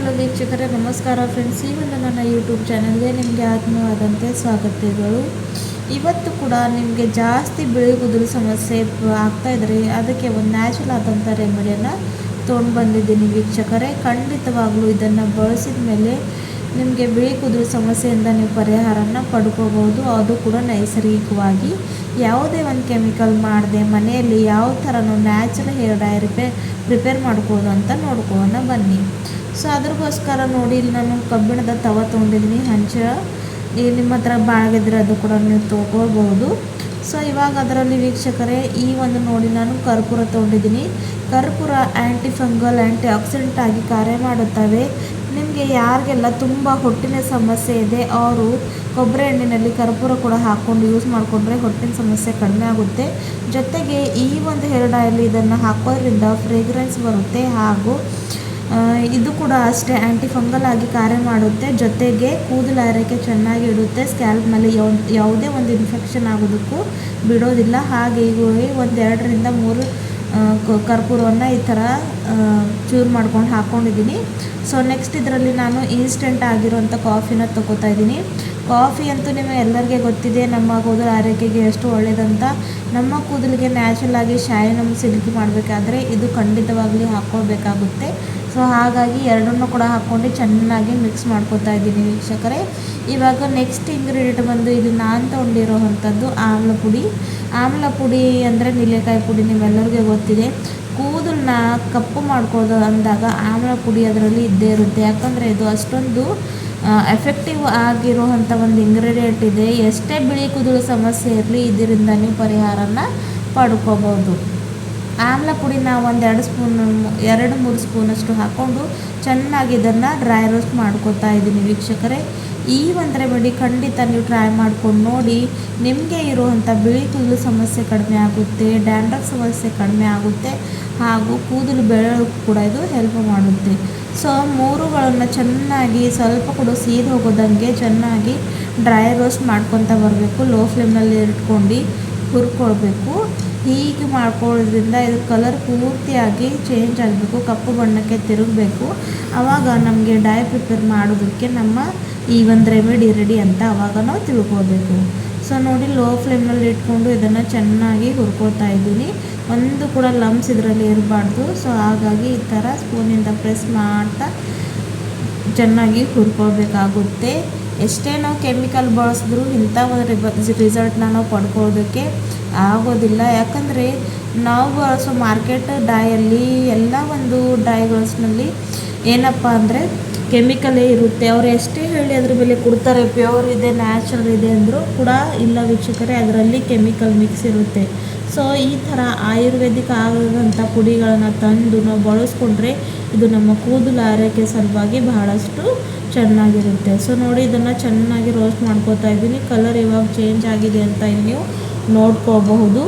Hello ವೀಕ್ಷಕರೇ, ನಮಸ್ಕಾರ friends ಈ ಒಂದು ನನ್ನ ಯೂಟ್ಯೂಬ್ ಚಾನಲ್ಗೆ ನಿಮಗೆ ಆತ್ಮವಾದಂತೆ ಸ್ವಾಗತಗಳು. ಇವತ್ತು ಕೂಡ ನಿಮಗೆ ಜಾಸ್ತಿ ಬಿಳಿ ಕುದುರು ಸಮಸ್ಯೆ ಆಗ್ತಾ ಇದ್ರೆ ಅದಕ್ಕೆ ಒಂದು ನ್ಯಾಚುರಲ್ ಆದಂಥ ರೆಮಿಡಿಯನ್ನು ತೊಗೊಂಡು ಬಂದಿದ್ದೀನಿ ವೀಕ್ಷಕರೇ. ಖಂಡಿತವಾಗಲೂ ಇದನ್ನು ಬಳಸಿದ ಮೇಲೆ ನಿಮಗೆ ಬಿಳಿ ಕುದುರೆ ಸಮಸ್ಯೆಯಿಂದ ನೀವು ಪರಿಹಾರನ ಪಡ್ಕೋಬಹುದು. ಅದು ಕೂಡ ನೈಸರ್ಗಿಕವಾಗಿ. ಯಾವುದೇ ಒಂದು ಕೆಮಿಕಲ್ ಮಾಡದೆ ಮನೆಯಲ್ಲಿ ಯಾವ ಥರನೂ natural hair dye repair prepare ಮಾಡ್ಬೋದು ಅಂತ ನೋಡ್ಕೋಣ ಬನ್ನಿ. ಸೊ, ಅದ್ರಗೋಸ್ಕರ ನೋಡಿ ಇಲ್ಲಿ ನಾನು ಕಬ್ಬಿಣದ ತವ ತೊಗೊಂಡಿದ್ದೀನಿ. ಹಂಚ ನಿಮ್ಮ ಹತ್ರ ಬಾಳಗಿದ್ರೆ ಅದು ಕೂಡ ನೀವು ತೊಗೊಳ್ಬೋದು ಸೊ, ಇವಾಗ ಅದರಲ್ಲಿ ವೀಕ್ಷಕರೇ, ಈ ಒಂದು ನೋಡಿ ನಾನು ಕರ್ಪೂರ ತೊಗೊಂಡಿದ್ದೀನಿ. ಕರ್ಪೂರ ಆ್ಯಂಟಿಫಂಗಲ್ ಆ್ಯಂಟಿ ಆಕ್ಸಿಡೆಂಟ್ ಆಗಿ ಕಾರ್ಯ ಮಾಡುತ್ತವೆ. ನಿಮಗೆ ಯಾರಿಗೆಲ್ಲ ತುಂಬ ಹೊಟ್ಟಿನ ಸಮಸ್ಯೆ ಇದೆ, ಅವರು ಕೊಬ್ಬರಿ ಎಣ್ಣೆಯಲ್ಲಿ ಕರ್ಪೂರ ಕೂಡ ಹಾಕ್ಕೊಂಡು ಯೂಸ್ ಮಾಡಿಕೊಂಡ್ರೆ ಹೊಟ್ಟಿನ ಸಮಸ್ಯೆ ಕಡಿಮೆ ಆಗುತ್ತೆ. ಜೊತೆಗೆ ಈ ಒಂದು ಹೇರ್ ಇದನ್ನು ಹಾಕೋದ್ರಿಂದ ಫ್ರೇಗ್ರೆನ್ಸ್ ಬರುತ್ತೆ ಹಾಗೂ ಇದು ಕೂಡ ಅಷ್ಟೇ ಆ್ಯಂಟಿ ಫಂಗಲ್ ಆಗಿ ಕಾರ್ಯ ಮಾಡುತ್ತೆ. ಜೊತೆಗೆ ಕೂದಲು ಆರೈಕೆ ಚೆನ್ನಾಗಿ ಇಡುತ್ತೆ ಸ್ಕ್ಯಾಲ್ಪ್ ಮೇಲೆ ಯಾವ, ಯಾವುದೇ ಒಂದು ಇನ್ಫೆಕ್ಷನ್ ಆಗೋದಕ್ಕೂ ಬಿಡೋದಿಲ್ಲ. ಹಾಗೆ ಈಗ ಒಂದು ಎರಡರಿಂದ ಮೂರು ಕರ್ಪೂರವನ್ನು ಈ ಥರ ಚೂರು ಮಾಡ್ಕೊಂಡು ಹಾಕ್ಕೊಂಡಿದ್ದೀನಿ ಸೊ ನೆಕ್ಸ್ಟ್ ಇದರಲ್ಲಿ ನಾನು ಇನ್ಸ್ಟೆಂಟ್ ಆಗಿರುವಂಥ ಕಾಫಿನ ತೊಗೋತಾ ಇದ್ದೀನಿ. ಕಾಫಿ ಅಂತೂ ನಿಮಗೆ ಎಲ್ಲರಿಗೆ ಗೊತ್ತಿದೆ, ನಮ್ಮ ಕೂದಲು ಆರೋಗ್ಯಕ್ಕೆ ಎಷ್ಟು ಒಳ್ಳೆಯದಂತ ನಮ್ಮ ಕೂದಲಿಗೆ ನ್ಯಾಚುರಲ್ ಆಗಿ ನಮ್ಮ ಸಿಲ್ಕಿ ಮಾಡಬೇಕಾದ್ರೆ ಇದು ಖಂಡಿತವಾಗ್ಲಿ ಹಾಕ್ಕೊಳ್ಬೇಕಾಗುತ್ತೆ. ಸೊ ಹಾಗಾಗಿ ಎರಡನ್ನೂ ಕೂಡ ಹಾಕ್ಕೊಂಡು ಚೆನ್ನಾಗಿ ಮಿಕ್ಸ್ ಮಾಡ್ಕೊತಾ ಇದ್ದೀನಿ ವೀಕ್ಷಕರೇ. ಇವಾಗ ನೆಕ್ಸ್ಟ್ ಇಂಗ್ರೀಡಿಯೆಂಟ್ ಬಂದು ಇದು ನಾನು ತೊಗೊಂಡಿರೋ ಅಂಥದ್ದು ಆಮ್ಲ ಪುಡಿ ಆಮ್ಲ ಪುಡಿ ಅಂದರೆ ನಿಲೆಕಾಯಿ ಪುಡಿ ನಿಮ್ಮೆಲ್ಲರಿಗೂ ಗೊತ್ತಿದೆ. ಕೂದಲನ್ನ ಕಪ್ಪು ಮಾಡ್ಕೋದು ಅಂದಾಗ ಆಮ್ಲ ಪುಡಿ ಅದರಲ್ಲಿ ಇದ್ದೇ ಇರುತ್ತೆ. ಯಾಕಂದರೆ ಇದು ಅಷ್ಟೊಂದು ಎಫೆಕ್ಟಿವ್ ಆಗಿರುವಂಥ ಒಂದು ಇಂಗ್ರೀಡಿಯೆಂಟ್ ಇದೆ. ಎಷ್ಟೇ ಬಿಳಿ ಕೂದಲು ಸಮಸ್ಯೆ ಇರಲಿ ಇದರಿಂದ ನೀವು ಪರಿಹಾರನ ಪಡ್ಕೋಬೋದು. ಆಮ್ಲ ಪುಡಿನ ಒಂದು ಎರಡು ಸ್ಪೂನ್, ಎರಡು ಮೂರು ಸ್ಪೂನಷ್ಟು ಹಾಕ್ಕೊಂಡು ಚೆನ್ನಾಗಿ ಇದನ್ನು ಡ್ರೈ ರೋಸ್ಟ್ ಮಾಡ್ಕೋತಾ ಇದ್ದೀನಿ ವೀಕ್ಷಕರೇ. ಈ ಒಂದು ರೆಮಿಡಿ ಖಂಡಿತ ನೀವು ಟ್ರೈ ಮಾಡ್ಕೊಂಡು ನೋಡಿ, ನಿಮಗೆ ಇರುವಂಥ ಬಿಳಿ ಕೂದಲು ಸಮಸ್ಯೆ ಕಡಿಮೆ ಆಗುತ್ತೆ ಡ್ಯಾಂಡ್ರಫ್ ಸಮಸ್ಯೆ ಕಡಿಮೆ ಆಗುತ್ತೆ, ಹಾಗೂ ಕೂದಲು ಬೆಳೆಯೋಕ್ಕೂ ಕೂಡ ಇದು ಹೆಲ್ಪ್ ಮಾಡುತ್ತೆ. ಸೊ ಮೂರುಗಳನ್ನು ಚೆನ್ನಾಗಿ ಸ್ವಲ್ಪ ಕೂಡ ಸೀದ್ ಹೋಗೋದಂಗೆ ಚೆನ್ನಾಗಿ ಡ್ರೈ ರೋಸ್ಟ್ ಮಾಡ್ಕೊತ ಬರಬೇಕು. ಲೋ ಫ್ಲೇಮ್ನಲ್ಲಿ ಇಟ್ಕೊಂಡು ಹುರ್ಕೊಳ್ಬೇಕು. ಹೀಗೆ ಮಾಡ್ಕೊಳ್ಳೋದ್ರಿಂದ ಇದು ಕಲರ್ ಪೂರ್ತಿಯಾಗಿ ಚೇಂಜ್ ಆಗಬೇಕು, ಕಪ್ಪು ಬಣ್ಣಕ್ಕೆ ತಿರುಗಬೇಕು. ಆವಾಗ ನಮಗೆ ಡೈ ಪ್ರಿಪೇರ್ ಮಾಡೋದಕ್ಕೆ ನಮ್ಮ ಈ ಒಂದು ರೆಮಿಡಿ ರೆಡಿ ಅಂತ ಅವಾಗ ನಾವು ತಿಳ್ಕೊಬೇಕು. ಸೊ ನೋಡಿ ಲೋ ಫ್ಲೇಮಲ್ಲಿ ಇಟ್ಕೊಂಡು ಇದನ್ನು ಚೆನ್ನಾಗಿ ಹುರ್ಕೊಳ್ತಾ ಇದ್ದೀನಿ. ಒಂದು ಕೂಡ ಲಮ್ಸ್ ಇದರಲ್ಲಿ ಇರಬಾರ್ದು. ಸೊ ಹಾಗಾಗಿ ಈ ಥರ ಸ್ಪೂನಿಂದ ಪ್ರೆಸ್ ಮಾಡ್ತಾ ಚೆನ್ನಾಗಿ ಹುರ್ಕೊಳ್ಬೇಕಾಗುತ್ತೆ. ಎಷ್ಟೇ ನಾವು ಕೆಮಿಕಲ್ ಬಳಸಿದ್ರು ಇಂಥ ಒಂದು ರಿಸಲ್ಟ್ನ ನಾವು ಪಡ್ಕೊಳ್ಳೋದಕ್ಕೆ ಆಗೋದಿಲ್ಲ. ಯಾಕಂದರೆ ನಾವು ಬಳಸೋ ಮಾರ್ಕೆಟ್ ಡಾಯಲ್ಲಿ ಎಲ್ಲ ಒಂದು ಡೈಗಳ್ಸ್ನಲ್ಲಿ ಏನಪ್ಪ ಅಂದರೆ ಕೆಮಿಕಲೇ ಇರುತ್ತೆ. ಅವ್ರು ಎಷ್ಟೇ ಹೇಳಿ ಅದ್ರ ಮೇಲೆ ಕೊಡ್ತಾರೆ. ಪ್ಯೂರ್ ಇದೆ ನ್ಯಾಚುರಲ್ ಇದೆ ಅಂದರೂ ಕೂಡ ಇಲ್ಲ ವೀಕ್ಷಕರೇ, ಅದರಲ್ಲಿ ಕೆಮಿಕಲ್ ಮಿಕ್ಸ್ ಇರುತ್ತೆ. ಸೊ ಈ ಥರ ಆಯುರ್ವೇದಿಕ್ ಆಗದಂಥ ಪುಡಿಗಳನ್ನು ತಂದು ನಾವು ಬಳಸ್ಕೊಂಡ್ರೆ ಇದು ನಮ್ಮ ಕೂದಲು ಆರೋಗ್ಯ ಸಲುವಾಗಿ ಬಹಳಷ್ಟು ಚೆನ್ನಾಗಿರುತ್ತೆ. ಸೊ ನೋಡಿ ಇದನ್ನು ಚೆನ್ನಾಗಿ ರೋಸ್ಟ್ ಮಾಡ್ಕೋತಾ ಇದ್ದೀನಿ. ಕಲರ್ ಇವಾಗ ಚೇಂಜ್ ಆಗಿದೆ ಅಂತ ನೀವು ನೋಡ್ಕೋಬಹುದು.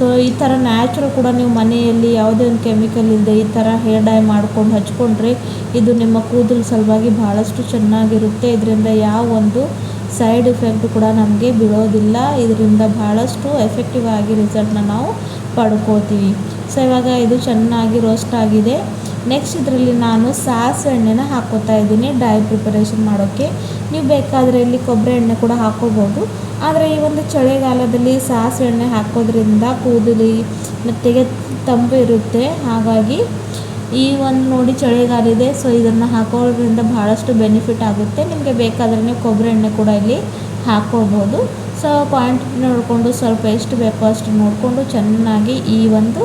ಸೊ ಈ ಥರ ನ್ಯಾಚುರಲ್ ಕೂಡ ನೀವು ಮನೆಯಲ್ಲಿ ಯಾವುದೇ ಒಂದು ಕೆಮಿಕಲ್ ಇಲ್ಲದೆ ಈ ಥರ ಹೇರ್ ಡೈ ಮಾಡ್ಕೊಂಡು ಹಚ್ಕೊಂಡ್ರೆ ಇದು ನಿಮ್ಮ ಕೂದಲು ಸಲುವಾಗಿ ಭಾಳಷ್ಟು ಚೆನ್ನಾಗಿರುತ್ತೆ. ಇದರಿಂದ ಯಾವ ಒಂದು ಸೈಡ್ ಇಫೆಕ್ಟ್ ಕೂಡ ನಮಗೆ ಬೀಳೋದಿಲ್ಲ. ಇದರಿಂದ ಭಾಳಷ್ಟು ಎಫೆಕ್ಟಿವ್ ಆಗಿ ರಿಸಲ್ಟ್ನ ನಾವು ಪಡ್ಕೋತೀವಿ. ಸೊ ಇವಾಗ ಇದು ಚೆನ್ನಾಗಿ ರೋಸ್ಟ್ ಆಗಿದೆ. ನೆಕ್ಸ್ಟ್ ಇದರಲ್ಲಿ ನಾನು ಸಾಸಿವೆ ಎಣ್ಣೆನ ಹಾಕೋತಾ ಇದ್ದೀನಿ. ಡೈ ಪ್ರಿಪರೇಷನ್ ಮಾಡೋಕ್ಕೆ ನೀವು ಬೇಕಾದರೆ ಇಲ್ಲಿ ಕೊಬ್ಬರಿ ಎಣ್ಣೆ ಕೂಡ ಹಾಕೋಬೋದು. ಆದರೆ ಈ ಒಂದು ಚಳಿಗಾಲದಲ್ಲಿ ಸಾಸಿವೆ ಎಣ್ಣೆ ಹಾಕೋದ್ರಿಂದ ಕೂದಲಿ ಮತ್ತೆಗೆ ತಂಪು ಇರುತ್ತೆ. ಹಾಗಾಗಿ ಈ ಒಂದು ನೋಡಿ ಚಳಿಗಾಲ ಇದೆ. ಸೊ ಇದನ್ನು ಹಾಕೋದ್ರಿಂದ ಭಾಳಷ್ಟು ಬೆನಿಫಿಟ್ ಆಗುತ್ತೆ. ನಿಮಗೆ ಬೇಕಾದರೆ ನೀವು ಕೊಬ್ಬರಿ ಎಣ್ಣೆ ಕೂಡ ಇಲ್ಲಿ ಹಾಕೋಬೋದು. ಸೊ ಕ್ವಾಂಟಿಟಿ ನೋಡಿಕೊಂಡು ಸ್ವಲ್ಪ ಎಷ್ಟು ಬೇಕೋ ಅಷ್ಟು ನೋಡಿಕೊಂಡು ಚೆನ್ನಾಗಿ ಈ ಒಂದು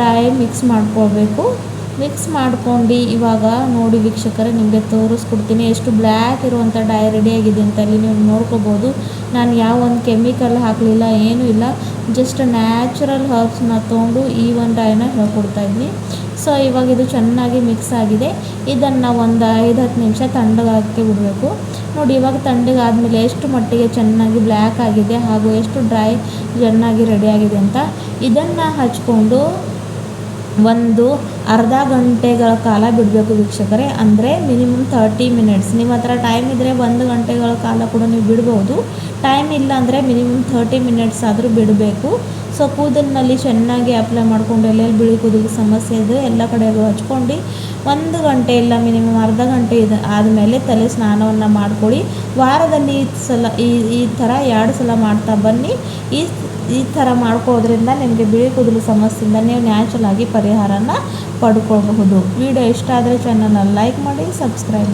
ಡೈ ಮಿಕ್ಸ್ ಮಾಡ್ಕೊಳ್ಬೇಕು. ಮಿಕ್ಸ್ ಮಾಡ್ಕೊಂಡು ಇವಾಗ ನೋಡಿ ವೀಕ್ಷಕರೇ, ನಿಮಗೆ ತೋರಿಸ್ಕೊಡ್ತೀನಿ. ಎಷ್ಟು ಬ್ಲ್ಯಾಕ್ ಇರುವಂಥ ಡೈ ರೆಡಿಯಾಗಿದೆ ಅಂತ ಅಲ್ಲಿ ನೀವು ನೋಡ್ಕೋಬೋದು. ನಾನು ಯಾವ ಒಂದು ಕೆಮಿಕಲ್ ಹಾಕಲಿಲ್ಲ, ಏನೂ ಇಲ್ಲ. ಜಸ್ಟ್ ನ್ಯಾಚುರಲ್ ಹರ್ಬ್ಸ್ನ ತೊಗೊಂಡು ಈ ಒಂದು ಡೈನ ಹೇಳ್ಕೊಡ್ತಾಯಿದ್ವಿ ಸೊ ಇವಾಗ ಇದು ಚೆನ್ನಾಗಿ ಮಿಕ್ಸ್ ಆಗಿದೆ. ಇದನ್ನು ಒಂದು ಐದು ಹತ್ತು ನಿಮಿಷ ತಂಡಗಾಕಿ ಬಿಡಬೇಕು. ನೋಡಿ, ಇವಾಗ ತಣ್ಣಗಾದ್ಮೇಲೆ ಎಷ್ಟು ಮಟ್ಟಿಗೆ ಚೆನ್ನಾಗಿ ಬ್ಲ್ಯಾಕ್ ಆಗಿದೆ ಹಾಗೂ ಎಷ್ಟು ಡ್ರೈ ಚೆನ್ನಾಗಿ ರೆಡಿಯಾಗಿದೆ ಅಂತ ಇದನ್ನು ಹಚ್ಕೊಂಡು ಒಂದು ಅರ್ಧ ಗಂಟೆಗಳ ಕಾಲ ಬಿಡಬೇಕು ವೀಕ್ಷಕರೇ. ಅಂದರೆ ಮಿನಿಮಮ್ ತರ್ಟಿ ಮಿನಿಟ್ಸ್ ನಿಮ್ಮ ಹತ್ರ ಟೈಮ್ ಇದ್ದರೆ ಒಂದು ಗಂಟೆಗಳ ಕಾಲ ಕೂಡ ನೀವು ಬಿಡ್ಬೋದು. ಟೈಮ್ ಇಲ್ಲ ಅಂದರೆ ಮಿನಿಮಮ್ ಥರ್ಟಿ ಮಿನಿಟ್ಸ್ ಆದರೂ ಬಿಡಬೇಕು. ಸೊ ಚೆನ್ನಾಗಿ ಅಪ್ಲೈ ಮಾಡಿಕೊಂಡು ಎಲ್ಲೆಲ್ಲಿ ಬಿಳಿ ಕೂದಲು ಸಮಸ್ಯೆ ಇದೆ. ಎಲ್ಲ ಕಡೆಗೂ ಹಚ್ಕೊಂಡು ಒಂದು ಗಂಟೆ ಇಲ್ಲ ಮಿನಿಮಮ್ ಅರ್ಧ ಗಂಟೆ ಇದು. ಆದಮೇಲೆ ತಲೆ ಸ್ನಾನವನ್ನು ಮಾಡ್ಕೊಳ್ಳಿ. ವಾರದಲ್ಲಿ ಈ ಸಲ ಈ ಈ ಥರ ಎರಡು ಸಲ ಮಾಡ್ತಾ ಬನ್ನಿ. ಈ ಈ ಥರ ಮಾಡ್ಕೋದ್ರಿಂದ ನಿಮಗೆ ಬಿಳಿ ಕೂದಲು ಸಮಸ್ಯೆಯಿಂದ ನೀವು ನ್ಯಾಚುರಲ್ ಆಗಿ ಪರಿಹಾರನ ಪಡ್ಕೊಳ್ಬಹುದು. ವಿಡಿಯೋ ಇಷ್ಟ ಆದರೆ ಚಾನಲ್ನ ಲೈಕ್ ಮಾಡಿ ಸಬ್ಸ್ಕ್ರೈಬ್